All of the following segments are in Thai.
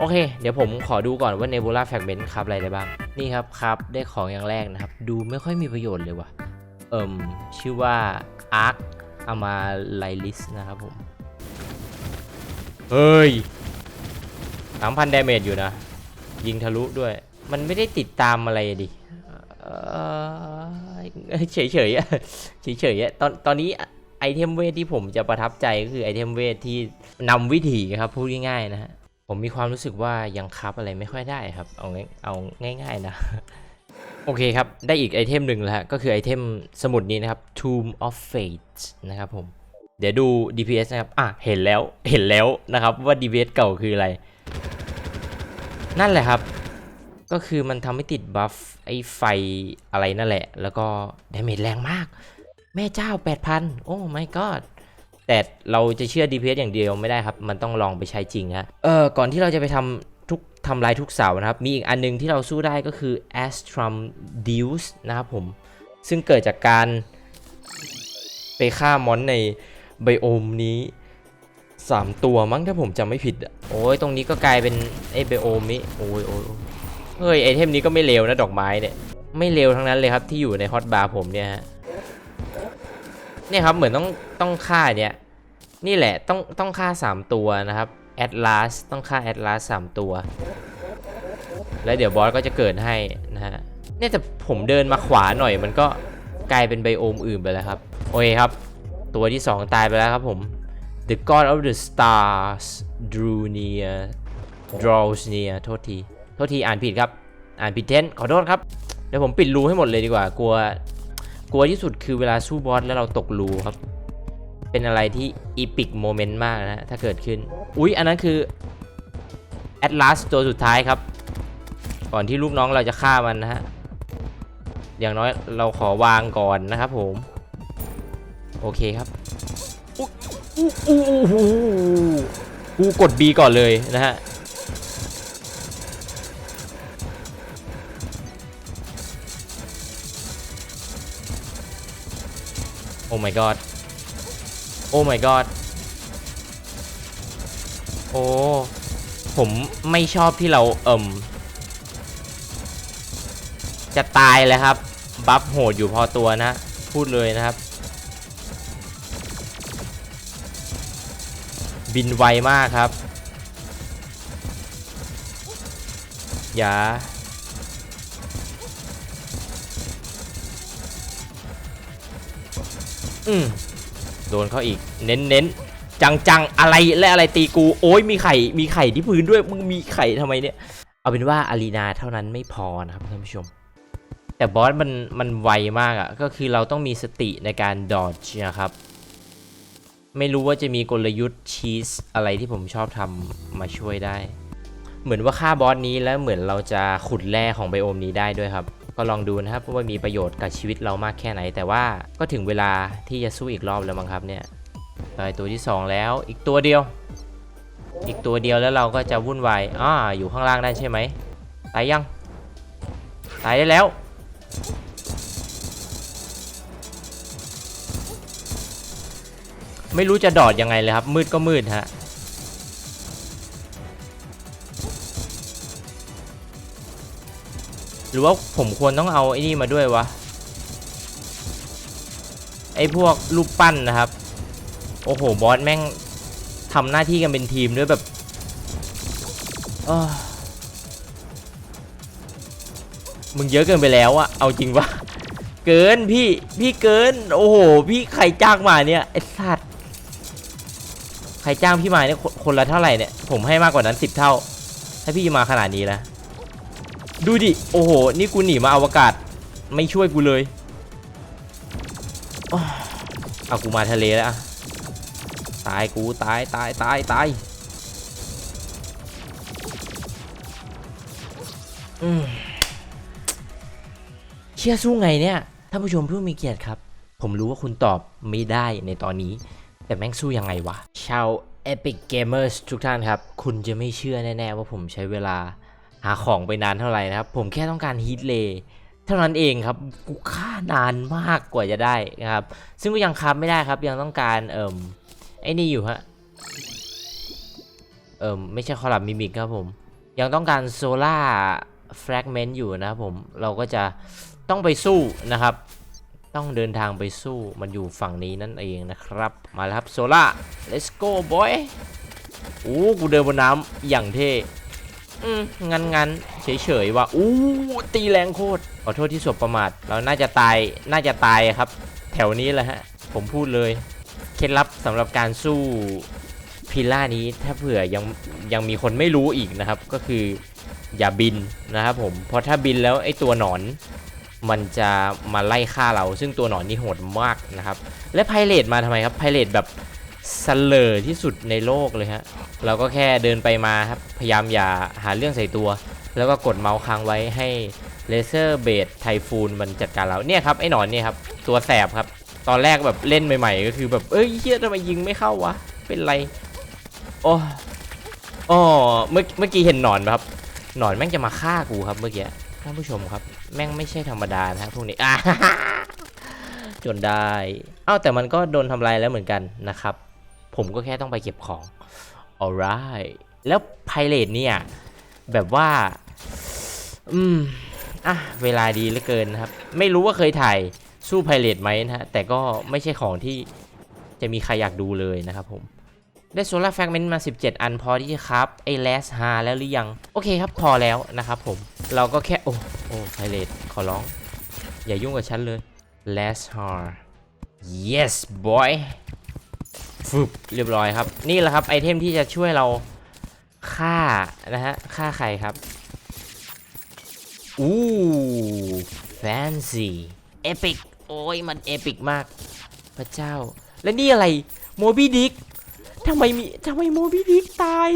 โอเค เดี๋ยวผมขอดูก่อนว่า Nebula Fragment ครับอะไรได้บ้าง นี่ครับครับได้ของอย่างแรกนะครับ ดูไม่ค่อยมีประโยชน์เลยว่ะ เอิ่ม ชื่อว่า Arc a m a l y l i s นะครับผม เฮ้ย3,000 damage อยู่นะ ยิงทะลุด้วย มันไม่ได้ติดตามอะไรดิเฉยเฉยอะเฉยเฉยอะตอนตอนนี้ไอเทมเวทที่ผมจะประทับใจก็คือไอเทมเวทที่นำวิถีครับพูดง่ายๆนะฮะ ผมมีความรู้สึกว่ายังคับอะไรไม่ค่อยได้ครับ เอาง่ายเอาง่ายๆนะ โอเคครับ ได้อีกไอเทมหนึ่งแล้วก็คือไอเทมสมุดนี้นะครับ Tomb of Fate นะครับผม เดี๋ยวดู DPS นะครับ อะ เห็นแล้ว เห็นแล้วนะครับว่า DPS เก่าคืออะไร นั่นแหละครับ ก็คือมันทำให้ติดบัฟไอไฟอะไรนั่นแหละ แล้วก็ดาเมจแรงมาก แม่เจ้า 8,000 โอ้ my god แต่เราจะเชื่อ DPS อย่างเดียวไม่ได้ครับ มันต้องลองไปใช้จริงฮะเออก่อนที่เราจะไปทำทุกทำลายทุกเสานะครับ มีอีกอันนึงที่เราสู้ได้ก็คือ Astrum Deus นะครับผม ซึ่งเกิดจากการไปฆ่ามอนในไบโอมนี้ 3 ตัวมั้งถ้าผมจำไม่ผิดอะโอ้ยตรงนี้ก็กลายเป็นไอ้ไบโอมนี้โอ้ยโอ้ยโอ้ยเฮ้ยไอเทมนี้ก็ไม่เลวนะดอกไม้เนี่ย ไม่เลวทั้งนั้นเลยครับที่อยู่ในฮอตบาร์ผมเนี่ยฮะ เนี่ยครับเหมือนต้องต้องฆ่าเนี่ยนี่แหละต้องต้องฆ่า 3 ตัวนะครับแอดลาสต้องฆ่าแอดลาสสามตัว แล้วเดี๋ยวบอสก็จะเกิดให้นะฮะเนี่ยแต่ผมเดินมาขวาหน่อยมันก็กลายเป็นไบโอมอื่นไปแล้วครับ โอเคครับ ตัวที่ 2 ตายไปแล้วครับผม The God of the Stars drew near draws near โทษที โทษทีอ่านผิดครับ อ่านผิดเทนขอโทษครับ เดี๋ยวผมปิดรูให้หมดเลยดีกว่ากลัว กลัวที่สุดคือเวลาสู้บอสแล้วเราตกรูครับ เป็นอะไรที่อีพิกโมเมนต์มากนะ ถ้าเกิดขึ้น อุ๊ย อันนั้นคือแอ l ล s สตัวสุดท้ายครับ ก่อนที่ลูกน้องเราจะฆ่ามันนะฮะ อย่างน้อยเราขอวางก่อนนะครับผม โอเคครับอู้อู้อู้กูกด B ก่อนเลยนะฮะ อ้ my god โอ้ my god โอ้ ผมไม่ชอบที่เราเอิ่มจะตายแล้วครับ บัฟโหดอยู่พอตัวนะ พูดเลยนะครับ บินไวมากครับ อย่า อืมโดนเขาอีก เน้นเน้นจังจังๆอะไรและอะไรตีกู โอ้ยมีไข่มีไข่ที่พื้นด้วย มึงมีไข่ทำไมเนี่ย เอาเป็นว่าอารีนาเท่านั้นไม่พอนะครับท่านผู้ชม แต่บอสมันมันไวมากอะ่ะ ก็คือเราต้องมีสติในการดอ g e นะครับ ไม่รู้ว่าจะมีกลยุทธ์ชีสอะไรที่ผมชอบทำมาช่วยได้ เหมือนว่าฆ่าบอสนี้แล้วเหมือนเราจะขุดแร่ของไบโอมนี้ได้ด้วยครับ ก็ลองดูนะครับว่ามีประโยชน์กับชีวิตเรามากแค่ไหน แต่ว่าก็ถึงเวลาที่จะสู้อีกรอบแล้วมั้งครับเนี่ยได้ตัวที่ 2 แล้วอีกตัวเดียว อีกตัวเดียวแล้วเราก็จะวุ่นวายอ่าอยู่ข้างล่างได้ใช่ไหมตายยังตายได้แล้วไม่รู้จะดอดยังไงเลยครับ มืดก็มืดฮะ หรือว่าผมควรต้องเอาไอ้นี่มาด้วยวะ ไอ้พวกรูปปั้นนะครับ โอ้โห บอสแม่งทำหน้าที่กันเป็นทีมด้วยแบบมึงเยอะเกินไปแล้วอะเอาจริงวะเกินพี่ พี่เกิน โอ้โห พี่ใครจ้างมาเนี่ยไอ้สัตว์ ใครจ้างพี่มาเนี่ยคนละเท่าไหร่เนี่ย ผมให้มากกว่านั้นสิบเท่า ถ้าพี่มาขนาดนี้นะ ดูดิ โอ้โห นี่กูหนีมาอวกาศ ไม่ช่วยกูเลยเอากูมาทะเลแล้วตายกูตายตายตายตายเชื่อสู้ไงเนี่ย ท่านผู้ชมผู้มีเกียรติครับ ผมรู้ว่าคุณตอบไม่ได้ในตอนนี้ แต่แม่งสู้ยังไงวะ ชาว Epic Gamers ทุกท่านครับ คุณจะไม่เชื่อแน่ ๆ ว่าผมใช้เวลา หาของไปนานเท่าไหร่นะครับ ผมแค่ต้องการฮีทเลเท่านั้นเองครับกูฆ่านานมากกว่าจะได้นะครับ ซึ่งก็ยังคับไม่ได้ครับ ยังต้องการเอ่มไอ้นี่อยู่ฮะเอ่มไม่ใช่คอลับมิมิกครับผม ยังต้องการโซล่าแฟกเมนต์อยู่นะครับผมเราก็จะต้องไปสู้นะครับ ต้องเดินทางไปสู้มันอยู่ฝั่งนี้นั่นเองนะครับ มาแล้วครับโซล่า let's go boy โอ้กูเดินบนน้ำอย่างเท่ อืมงันงันเฉยเฉยๆว่ะอู้ตีแรงโคตรขอโทษที่สบประมาทเราน่าจะตายน่าจะตายครับ แถวนี้แหละฮะ ผมพูดเลยเคล็ดลับสำหรับการสู้พิล่านี้ถ้าเผื่อยังยังมีคนไม่รู้อีกนะครับ ก็คืออย่าบินนะครับผมเพราะถ้าบินแล้วไอ้ตัวหนอน มันจะมาไล่ฆ่าเรา ซึ่งตัวหนอนนี่โหดมากนะครับ และไพเรตมาทำไมครับไพเรตแบบ สเลอที่สุดในโลกเลยฮะ เราก็แค่เดินไปมาครับ พยายามอย่าหาเรื่องใส่ตัว แล้วก็กดเมาส์ค้างไว้ให้เลเซอร์เบดไทฟูนมันจัดการเรา เนี่ยครับ ไอ้หนอนเนี่ยครับ ตัวแสบครับ ตอนแรกแบบเล่นใหม่ๆ ก็คือแบบ เอ้ยเฮียทำไมยิงไม่เข้าวะ เป็นไร โอ้อ๋อเมื่อเมื่อกี้เห็นหนอนไหมครับ หนอนแม่งจะมาฆ่ากูครับเมื่อกี้ท่านผู้ชมครับ แม่งไม่ใช่ธรรมดานะครับพวกนี้อ่าจนได้ เอ้าแต่มันก็โดนทำลายแล้วเหมือนกันนะครับ ผมก็แค่ต้องไปเก็บของ alright แล้วไพเรตเนี่ย แบบว่า อืม อะ เวลาดีเหลือเกินนะครับ ไม่รู้ว่าเคยถ่ายสู้ไพเรตไหมนะฮะ แต่ก็ไม่ใช่ของที่จะมีใครอยากดูเลยนะครับผม ได้โซลาร์แฟกเมนต์มา 17 อันพอที่จะครับไอ้แลสฮาแล้วหรือยัง โอเคครับพอแล้วนะครับผม เราก็แค่ โอ้โอ้ไพเรตขอร้อง อย่ายุ่งกับฉันเลย last har yes boy ฟึบเรียบร้อยครับ นี่แหละครับไอเทมที่จะช่วยเราฆ่านะฮะฆ่าใครครับอู้ fancy epic โอ้ยมันเอปิกมาก พระเจ้า และนี่อะไรโมบี้ดิกทำไมมีทำไมโมบี้ดิกตาย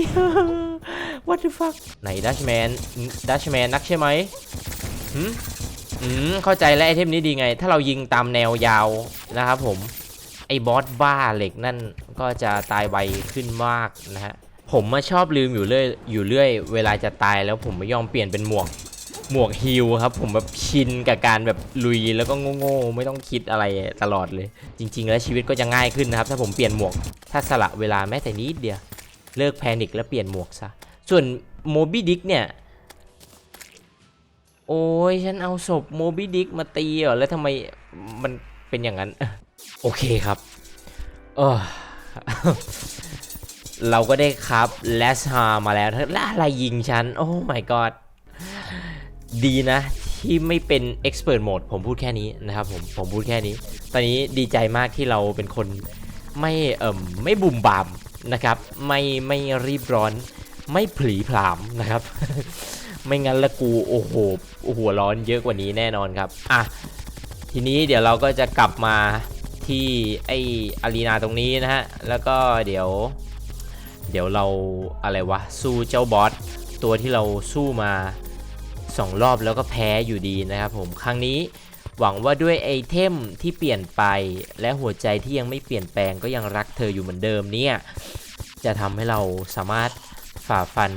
what the fuck ไหนดัชแมนดัชแมนนักใช่ไหมหืมอืมเข้าใจแล้วไอเทมนี้ดีไง ถ้าเรายิงตามแนวยาวนะครับผม ไอ้บอสบ้าเหล็กนั่นก็จะตายไวขึ้นมากนะฮะผมมาชอบลืมอยู่เรื่อยอยู่เรื่อย เวลาจะตายแล้วผมไม่ยอมเปลี่ยนเป็นหมวกหมวกฮิลครับ ผมแบบชินกับการแบบลุยแล้วก็โง่ๆไม่ต้องคิดอะไรตลอดเลย จริง ๆ แล้วชีวิตก็จะง่ายขึ้นนะครับ ถ้าผมเปลี่ยนหมวก ถ้าสละเวลาแม้แต่นิดเดียวเลิกแพนิคแล้วเปลี่ยนหมวกซะส่วนโมบิดิกเนี่ยโอ้ยฉันเอาศพโมบิดิกมาตีเหรอแล้วทำไมมันเป็นอย่างนั้น โอเคครับเออเราก็ได้ครับแลสฮามาแล้วแล้วอะไรยิงฉัน โอ้ my god ดีนะ ที่ไม่เป็น expert mode ผมพูดแค่นี้นะครับผม ผมพูดแค่นี้ ตอนนี้ดีใจมากที่เราเป็นคนไม่เอ่มไม่บุ่มบามนะครับ ไม่ไม่รีบร้อน ไม่ผลีผลามนะครับ ไม่งั้นละกูโอ้โหหัวร้อนเยอะกว่านี้แน่นอนครับ อะ ทีนี้เดี๋ยวเราก็จะกลับมา ที่ไออารีนาตรงนี้นะฮะ แล้วก็เดี๋ยว เดี๋ยวเราอะไรวะ สู้เจ้าบอสตัวที่เราสู้มาสองรอบแล้วก็แพ้อยู่ดีนะครับผม ครั้งนี้หวังว่าด้วยไอเทมที่เปลี่ยนไป และหัวใจที่ยังไม่เปลี่ยนแปลงก็ยังรักเธออยู่เหมือนเดิมเนี่ย จะทำให้เราสามารถฝ่าฟัน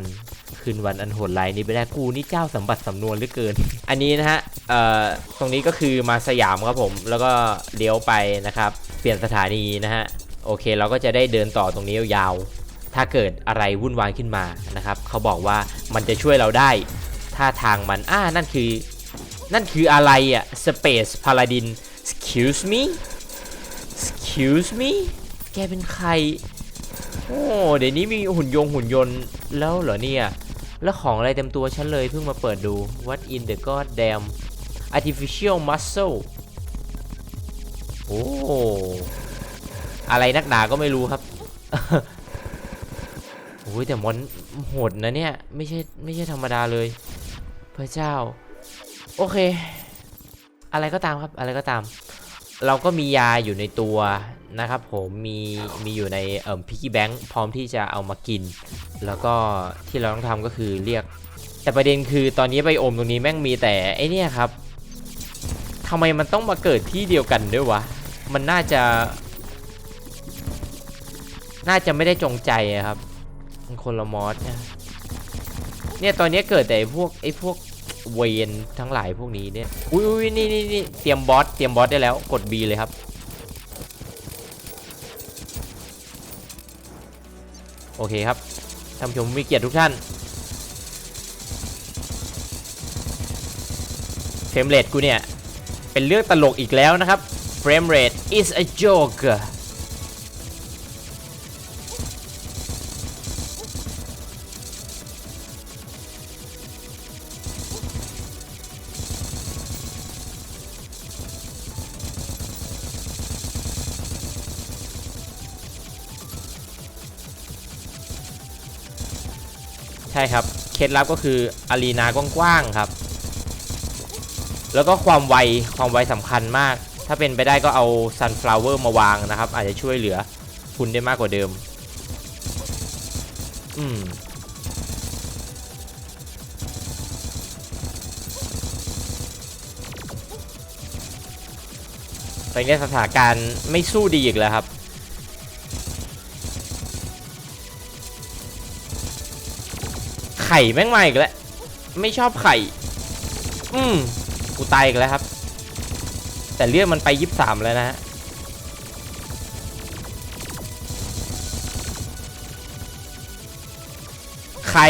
คืนวันอันโหดร้ายนี้ไปได้กูนี่เจ้าสมบัติสำนวนเหลือเกิน อันนี้นะฮะเอ่อตรงนี้ก็คือมาสยามครับผมแล้วก็เลี้ยวไปนะครับ เปลี่ยนสถานีนะฮะโอเคเราก็จะได้เดินต่อตรงนี้ยาวถ้าเกิดอะไรวุ่นวายขึ้นมานะครับ เขาบอกว่ามันจะช่วยเราได้ถ้าทางมันอ่านั่นคือ นั่นคืออะไรอะ Space Paladin excuse me excuse me แกเป็นใคร โอ้เดี๋ยวนี้มีหุ่นยงหุ่นยนต์แล้วเหรอเนี่ยแล้วของอะไรเต็มตัวฉันเลยเพิ่งมาเปิดดู What in the goddamn artificial muscle โอ้อะไรนักหนาก็ไม่รู้ครับโอ้ยแต่มอนโหดนะเนี่ย ไม่ใช่ไม่ใช่ธรรมดาเลย พระเจ้า โอเค อะไรก็ตามครับอะไรก็ตาม เราก็มียาอยู่ในตัว นะครับผมมีมีอยู่ในเอ่อพิกกี้แบงค์พร้อมที่จะเอามากิน แล้วก็ที่เราต้องทำก็คือเรียก แต่ประเด็นคือตอนนี้ไบโอมตรงนี้แม่งมีแต่ไอเนี่ยครับทำไมมันต้องมาเกิดที่เดียวกันด้วยวะ มันน่าจะ น่าจะไม่ได้จงใจอะครับคนละมอสเนี่ยเนี่ยตอนนี้เกิดแต่พวกไอ้พวกเวนทั้งหลายพวกนี้เนี่ยอุ้ยอุ้ยนี่นี่นี่เตรียมบอส เตรียมบอสได้แล้ว กด B เลยครับ โอเคครับท่านผู้ชมมีเกียรติทุกท่านเฟรมเรทกูเนี่ย เป็นเรื่องตลกอีกแล้วนะครับเฟรมเรท is a joke ใช่ครับ เคล็ดลับก็คืออารีนากว้างๆครับ แล้วก็ความไว ความไวสำคัญมาก ถ้าเป็นไปได้ก็เอา sunflower มาวางนะครับ อาจจะช่วยเหลือคุณได้มากกว่าเดิม อืมตอนนี้สถานการณ์ไม่สู้ดีอีกแล้วครับ ข่แม่งมาอีกแล้ว ไม่ชอบไข่ อืมกูตายอีกแล้วครับ แต่เลือดมันไปยี่สิบสามแล้วนะฮะไข่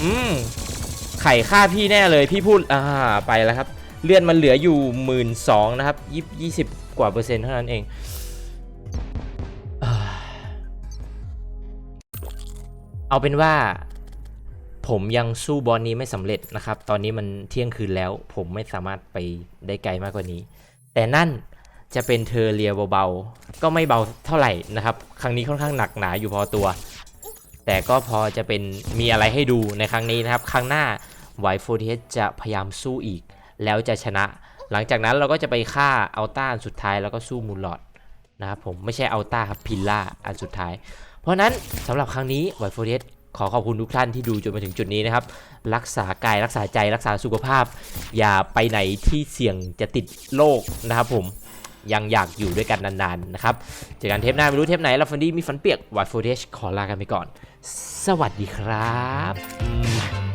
อืม ไข่ฆ่าพี่แน่เลย พี่พูด อ่า ไปแล้วครับ เลือดมันเหลืออยู่หมื่นสองนะครับยี่ยี่สิบกว่าเปอร์เซ็นต์เท่านั้นเอง เอาเป็นว่า ผมยังสู้บอลนี้ไม่สำเร็จนะครับ ตอนนี้มันเที่ยงคืนแล้ว ผมไม่สามารถไปได้ไกลมากกว่านี้ แต่นั่นจะเป็นเทอร์เรียเบาๆ ก็ไม่เบาเท่าไหร่นะครับ ครั้งนี้ค่อนข้างหนักหนาอยู่พอตัว แต่ก็พอจะเป็นมีอะไรให้ดูในครั้งนี้นะครับ ครั้งหน้าไวโฟเทสจะพยายามสู้อีก แล้วจะชนะ หลังจากนั้นเราก็จะไปฆ่าอัลต้าอันสุดท้ายแล้วก็สู้มูลลอดนะครับผมไม่ใช่อัลต้าครับพิลล่าอันสุดท้าย เพราะฉะนั้นสำหรับครั้งนี้ไวโฟเทส ขอขอบคุณทุกท่านที่ดูจนมาถึงจุดนี้นะครับ รักษากายรักษาใจรักษาสุขภาพ อย่าไปไหนที่เสี่ยงจะติดโรคนะครับผมยังอยากอยู่ด้วยกันนานๆนะครับเจอกันเทปหน้าไม่รู้เทปไหนลาฟันดี้มีฟันเปียกไวโฟเทชขอลากันไปก่อน สวัสดีครับ